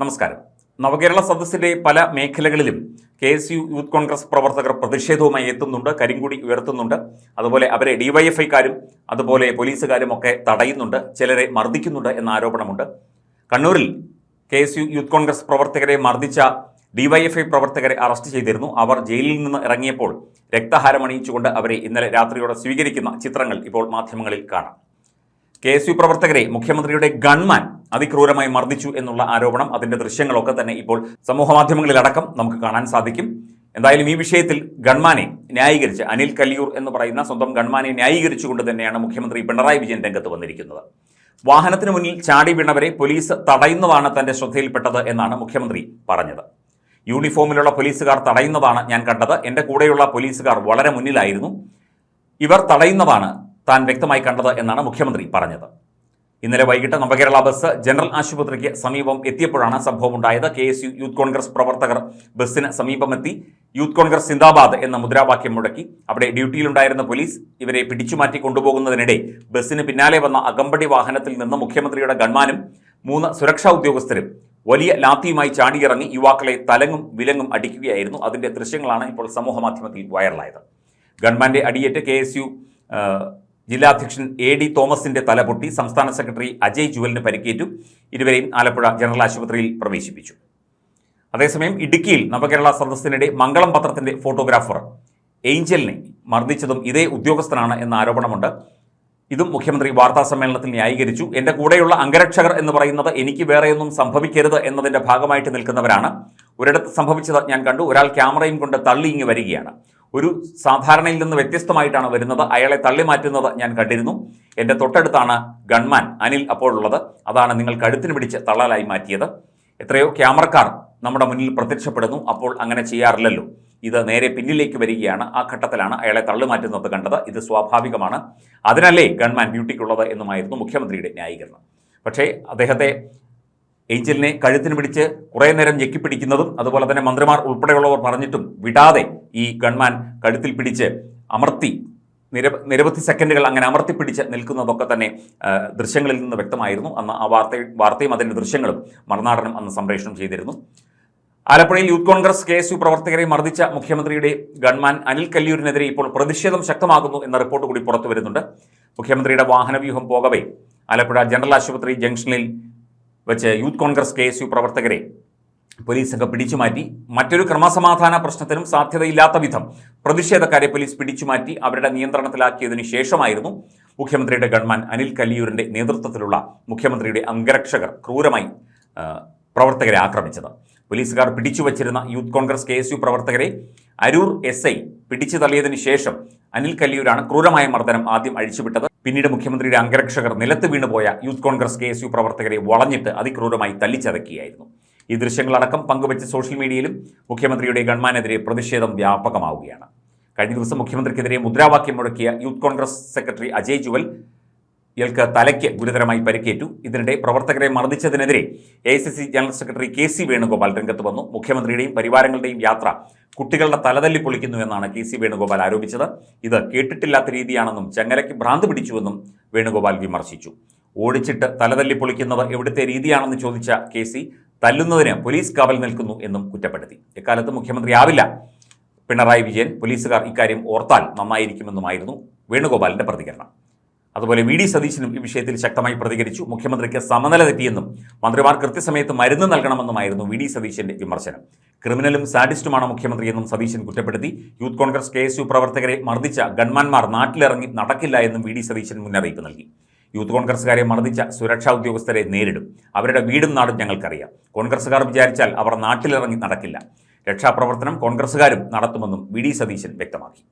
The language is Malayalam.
നമസ്കാരം. നവകേരള സദസ്സിലെ പല മേഖലകളിലും K S U Youth Congress പ്രവർത്തകർ പ്രതിഷേധവുമായി എത്തുന്നുണ്ട് കരിങ്കുടി ഉയർത്തുന്നുണ്ട്. അതുപോലെ അവരെ ഡിവൈഎഫ്ഐക്കാരും അതുപോലെ പോലീസുകാരും ഒക്കെ തടയുന്നുണ്ട് ചിലരെ മർദ്ദിക്കുന്നുണ്ട് എന്ന ആരോപണമുണ്ട്. കണ്ണൂരിൽ K S U Youth Congress പ്രവർത്തകരെ മർദ്ദിച്ച ഡിവൈഎഫ്ഐ പ്രവർത്തകരെ അറസ്റ്റ് ചെയ്തിരുന്നു. അവർ ജയിലിൽ നിന്ന് ഇറങ്ങിയപ്പോൾ രക്തഹാരമണിയിച്ചുകൊണ്ട് അവരെ ഇന്നലെ രാത്രിയോടെ സ്വീകരിക്കുന്ന ചിത്രങ്ങൾ ഇപ്പോൾ മാധ്യമങ്ങളിൽ കാണാം. കെ എസ് യു പ്രവർത്തകരെ മുഖ്യമന്ത്രിയുടെ ഗൺമാൻ അതിക്രൂരമായി മർദ്ദിച്ചു എന്നുള്ള ആരോപണം അതിന്റെ ദൃശ്യങ്ങളൊക്കെ തന്നെ ഇപ്പോൾ സമൂഹ മാധ്യമങ്ങളിലടക്കം നമുക്ക് കാണാൻ സാധിക്കും. എന്തായാലും ഈ വിഷയത്തിൽ ഗൺമാനെ ന്യായീകരിച്ച് അനിൽ കല്ലിയൂർ എന്ന് പറയുന്ന സ്വന്തം ഗൺമാനെ ന്യായീകരിച്ചുകൊണ്ട് തന്നെയാണ് മുഖ്യമന്ത്രി പിണറായി വിജയൻ രംഗത്ത് വന്നിരിക്കുന്നത്. വാഹനത്തിന് മുന്നിൽ ചാടി വീണവരെ പോലീസ് തടയുന്നതാണ് തന്റെ ശ്രദ്ധയിൽപ്പെട്ടത് എന്നാണ് മുഖ്യമന്ത്രി പറഞ്ഞത്. യൂണിഫോമിലുള്ള പോലീസുകാർ തടയുന്നതാണ് ഞാൻ കണ്ടത്. എന്റെ കൂടെയുള്ള പോലീസുകാർ വളരെ മുന്നിലായിരുന്നു. ഇവർ തടയുന്നതാണ് താൻ വ്യക്തമായി കണ്ടത് എന്നാണ് മുഖ്യമന്ത്രി പറഞ്ഞത്. ഇന്നലെ വൈകിട്ട് നവകേരള ബസ് ജനറൽ ആശുപത്രിക്ക് സമീപം എത്തിയപ്പോഴാണ് സംഭവം ഉണ്ടായത് K S U Youth Congress പ്രവർത്തകർ ബസ്സിന് സമീപമെത്തി. യൂത്ത് കോൺഗ്രസ് സിന്ദാബാദ് എന്ന മുദ്രാവാക്യം മുടക്കി അവിടെ ഡ്യൂട്ടിയിലുണ്ടായിരുന്ന പോലീസ് ഇവരെ പിടിച്ചുമാറ്റി കൊണ്ടുപോകുന്നതിനിടെ ബസ്സിന് പിന്നാലെ വന്ന അകമ്പടി വാഹനത്തിൽ നിന്ന് മുഖ്യമന്ത്രിയുടെ ഗൺമാനും മൂന്ന് സുരക്ഷാ ഉദ്യോഗസ്ഥരും വലിയ ലാത്തിയുമായി ചാടിയിറങ്ങി യുവാക്കളെ തലങ്ങും വിലങ്ങും അടിക്കുകയായിരുന്നു. അതിന്റെ ദൃശ്യങ്ങളാണ് ഇപ്പോൾ സമൂഹ മാധ്യമത്തിൽ വൈറലായത്. ഗൺമാന്റെ അടിയേറ്റ് കെ എസ് യു ജില്ലാ അധ്യക്ഷൻ എ ഡി തോമസിന്റെ തലപൊട്ടി സംസ്ഥാന സെക്രട്ടറി അജയ് ജുവലിന് പരിക്കേറ്റു. ഇരുവരെയും ആലപ്പുഴ ജനറൽ ആശുപത്രിയിൽ പ്രവേശിപ്പിച്ചു. അതേസമയം ഇടുക്കിയിൽ നവകേരള സദസ്സിനിടെ മംഗളം പത്രത്തിന്റെ ഫോട്ടോഗ്രാഫർ ഏഞ്ചലിനെ മർദ്ദിച്ചതും ഇതേ ഉദ്യോഗസ്ഥനാണ് എന്ന ആരോപണമുണ്ട്. ഇതും മുഖ്യമന്ത്രി വാർത്താ സമ്മേളനത്തിൽ ന്യായീകരിച്ചു. എന്റെ കൂടെയുള്ള അംഗരക്ഷകർ എന്ന് പറയുന്നത് എനിക്ക് വേറെയൊന്നും സംഭവിക്കരുത് എന്നതിന്റെ ഭാഗമായിട്ട് നിൽക്കുന്നവരാണ്. ഒരിടത്ത് സംഭവിച്ചത് ഞാൻ കണ്ടു. ഒരാൾ ക്യാമറയും കൊണ്ട് തള്ളി ഇങ്ങ് വരികയാണ്. ഒരു സാധാരണയിൽ നിന്ന് വ്യത്യസ്തമായിട്ടാണ് വരുന്നത്. അയാളെ തള്ളി മാറ്റുന്നത് ഞാൻ കണ്ടിരുന്നു. എന്റെ തൊട്ടടുത്താണ് ഗൺമാൻ അനിൽ അപ്പോൾ ഉള്ളത്. അതാണ് നിങ്ങൾ കഴുത്തിന് പിടിച്ച് തള്ളലായി മാറ്റിയത്. എത്രയോ ക്യാമറക്കാർ നമ്മുടെ മുന്നിൽ പ്രത്യക്ഷപ്പെടുന്നു. അപ്പോൾ അങ്ങനെ ചെയ്യാറില്ലല്ലോ. ഇത് നേരെ പിന്നിലേക്ക് വരികയാണ്. ആ ഘട്ടത്തിലാണ് അയാളെ തള്ളുമാറ്റുന്നത് കണ്ടത്. ഇത് സ്വാഭാവികമാണ്. അതിനല്ലേ ഗൺമാൻ ഡ്യൂട്ടിക്കുള്ളത് എന്നുമായിരുന്നു മുഖ്യമന്ത്രിയുടെ ന്യായീകരണം. പക്ഷേ അദ്ദേഹത്തെ ഏഞ്ചലിനെ കഴുത്തിന് പിടിച്ച് കുറേ നേരം ഞെക്കിപ്പിടിക്കുന്നതും അതുപോലെ തന്നെ മന്ത്രിമാർ ഉൾപ്പെടെയുള്ളവർ പറഞ്ഞിട്ടും വിടാതെ ഈ ഗൺമാൻ കഴുത്തിൽ പിടിച്ച് അമർത്തി നിര നിരവധി സെക്കൻഡുകൾ അങ്ങനെ അമർത്തി പിടിച്ച് നിൽക്കുന്നതൊക്കെ തന്നെ ദൃശ്യങ്ങളിൽ നിന്ന് വ്യക്തമായിരുന്നു. അന്ന് ആ വാർത്ത വാർത്തയും അതിന്റെ ദൃശ്യങ്ങളും മറുനാടനും അന്ന് സംപ്രേഷണം ചെയ്തിരുന്നു. ആലപ്പുഴയിൽ Youth Congress K S U പ്രവർത്തകരെ മർദ്ദിച്ച മുഖ്യമന്ത്രിയുടെ ഗൺമാൻ അനിൽ കല്ലിയൂരിനെതിരെ ഇപ്പോൾ പ്രതിഷേധം ശക്തമാകുന്നു എന്ന റിപ്പോർട്ട് കൂടി പുറത്തു വരുന്നുണ്ട്. മുഖ്യമന്ത്രിയുടെ വാഹനവ്യൂഹം പോകവേ. ആലപ്പുഴ ജനറൽ ആശുപത്രി ജംഗ്ഷനിൽ വെച്ച് യൂത്ത് കോൺഗ്രസ് കെ പ്രവർത്തകരെ പോലീസ് സംഘം പിടിച്ചുമാറ്റി മറ്റൊരു ക്രമസമാധാന പ്രശ്നത്തിനും സാധ്യതയില്ലാത്ത വിധം പ്രതിഷേധക്കാരെ പോലീസ് പിടിച്ചുമാറ്റി അവരുടെ നിയന്ത്രണത്തിലാക്കിയതിനു ശേഷമായിരുന്നു മുഖ്യമന്ത്രിയുടെ ഗൺമാൻ അനിൽ കല്ലിയൂരിന്റെ നേതൃത്വത്തിലുള്ള മുഖ്യമന്ത്രിയുടെ അംഗരക്ഷകർ ക്രൂരമായി പ്രവർത്തകരെ ആക്രമിച്ചത്. പോലീസുകാർ പിടിച്ചു വച്ചിരുന്ന യൂത്ത് കോൺഗ്രസ് കെ പ്രവർത്തകരെ അരൂർ എസ് ഐ പിടിച്ചു തള്ളിയതിനു ശേഷം അനിൽ കല്ലിയൂരാണ് ക്രൂരമായ മർദ്ദനം ആദ്യം അഴിച്ചുവിട്ടത്. പിന്നീട് മുഖ്യമന്ത്രിയുടെ അംഗരക്ഷകർ നിലത്ത് വീണുപോയ യൂത്ത് കോൺഗ്രസ് കെ പ്രവർത്തകരെ വളഞ്ഞിട്ട് അതിക്രൂരമായി തല്ലിച്ചതക്കുകയായിരുന്നു. ഈ ദൃശ്യങ്ങളടക്കം പങ്കുവച്ച് സോഷ്യൽ മീഡിയയിലും മുഖ്യമന്ത്രിയുടെ ഗൺമാനെതിരെ പ്രതിഷേധം വ്യാപകമാവുകയാണ്. കഴിഞ്ഞ ദിവസം മുഖ്യമന്ത്രിക്കെതിരെ മുദ്രാവാക്യം മുഴക്കിയ യൂത്ത് കോൺഗ്രസ് സെക്രട്ടറി അജയ് ജുവൽ ഇയാൾക്ക് തലയ്ക്ക് ഗുരുതരമായി പരിക്കേറ്റു. ഇതിനിടെ പ്രവർത്തകരെ മർദ്ദിച്ചതിനെതിരെ A general secretary K C Venugopal രംഗത്ത് വന്നു. മുഖ്യമന്ത്രിയുടെയും പരിവാരങ്ങളുടെയും യാത്ര കുട്ടികളുടെ തലതല്ലി പൊളിക്കുന്നു എന്നാണ് കെ സി വേണുഗോപാൽ ആരോപിച്ചത്. ഇത് കേട്ടിട്ടില്ലാത്ത രീതിയാണെന്നും ചങ്ങലയ്ക്ക് ഭ്രാന്ത് പിടിച്ചുവെന്നും വേണുഗോപാൽ വിമർശിച്ചു. ഓടിച്ചിട്ട് തലതല്ലി പൊളിക്കുന്നത് എവിടുത്തെ രീതിയാണെന്ന് ചോദിച്ച കെ സി തല്ലുന്നതിന് പോലീസ് കാവൽ നിൽക്കുന്നു എന്നും കുറ്റപ്പെടുത്തി. മുഖ്യമന്ത്രി ആവില്ല. പിണറായി വിജയൻ പോലീസുകാർ ഇക്കാര്യം ഓർത്താൽ നന്നായിരിക്കുമെന്നുമായിരുന്നു വേണുഗോപാലിന്റെ പ്രതികരണം. അതുപോലെ വി ഡി സതീശനും ഈ വിഷയത്തിൽ ശക്തമായി പ്രതികരിച്ചു. മുഖ്യമന്ത്രിക്ക് സമനില തെറ്റിയെന്നും മന്ത്രിമാർ കൃത്യസമയത്ത് മരുന്ന് നൽകണമെന്നുമായിരുന്നു വി ഡി സതീശന്റെ വിമർശനം. ക്രിമിനലും സാഡിസ്റ്റുമാണ് മുഖ്യമന്ത്രിയെന്നും സതീശൻ കുറ്റപ്പെടുത്തി. യൂത്ത് കോൺഗ്രസ് കെ പ്രവർത്തകരെ മർദ്ദിച്ച ഗൺമാൻമാർ നാട്ടിലിറങ്ങി നടക്കില്ല എന്നും വി ഡി സതീശൻ മുന്നറിയിപ്പ് നൽകി. യൂത്ത് കോൺഗ്രസ്സുകാരെ മർദ്ദിച്ച സുരക്ഷാ ഉദ്യോഗസ്ഥരെ നേരിടും. അവരുടെ വീടും നാടും ഞങ്ങൾക്കറിയാം. കോൺഗ്രസ്സുകാർ വിചാരിച്ചാൽ അവർ നാട്ടിലിറങ്ങി നടക്കില്ല. രക്ഷാപ്രവർത്തനം കോൺഗ്രസ്സുകാരും നടത്തുമെന്നും വി ഡി സതീശൻ വ്യക്തമാക്കി.